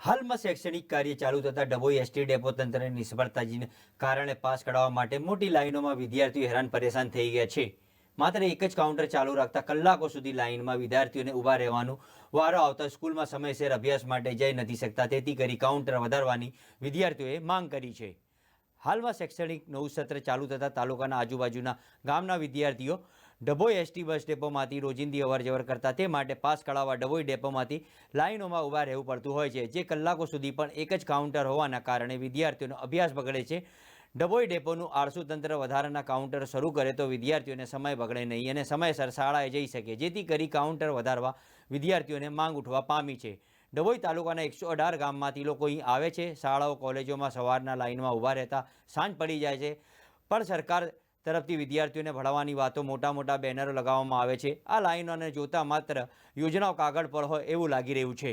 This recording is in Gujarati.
હાલમાં શૈક્ષણિક કાર્ય ચાલુ થતા ડભોઈ એસટી ડેપો તંત્રની નિષ્ફળતાજીને કારણે પાસ કઢાવવા માટે મોટી લાઈનોમાં વિદ્યાર્થીઓ હેરાન પરેશાન થઈ ગયા છે. માત્ર એક જ કાઉન્ટર ચાલુ રાખતા કલાકો સુધી લાઇનમાં વિદ્યાર્થીઓને ઊભા રહેવાનું વારો આવતા સ્કૂલમાં સમયસર અભ્યાસ માટે જઈ નથી શકતા, તેથી કરી કાઉન્ટર વધારવાની વિદ્યાર્થીઓએ માંગ કરી છે. હાલમાં શૈક્ષણિક નવું સત્ર ચાલુ થતાં તાલુકાના આજુબાજુના ગામના વિદ્યાર્થીઓ ડભોઈ એસટી બસ ડેપોમાંથી રોજિંદી અવરજવર કરતા તે માટે પાસ કઢાવવા ડભોઈ ડેપોમાંથી લાઈનોમાં ઊભા રહેવું પડતું હોય છે. જે કલાકો સુધી પણ એક જ કાઉન્ટર હોવાના કારણે વિદ્યાર્થીઓનો અભ્યાસ બગડે છે. ડભોઈ ડેપોનું આળસુ તંત્ર વધારાના કાઉન્ટર શરૂ કરે તો વિદ્યાર્થીઓને સમય બગડે નહીં અને સમયસર શાળાએ જઈ શકે, જેથી કરી કાઉન્ટર વધારવા વિદ્યાર્થીઓને માંગ ઉઠવા પામી છે. ડભોઈ તાલુકાના એકસો અઢાર ગામમાંથી લોકો અહીં આવે છે. શાળાઓ, કોલેજોમાં સવારના લાઇનમાં ઊભા રહેતા સાંજ પડી જાય છે. પણ સરકાર તરફથી વિદ્યાર્થીઓને ભણાવવાની વાતો મોટા મોટા બેનરો લગાવવામાં આવે છે. આ લાઈનોને જોતા માત્ર યોજનાઓ કાગળ પર હોય એવું લાગી રહ્યું છે.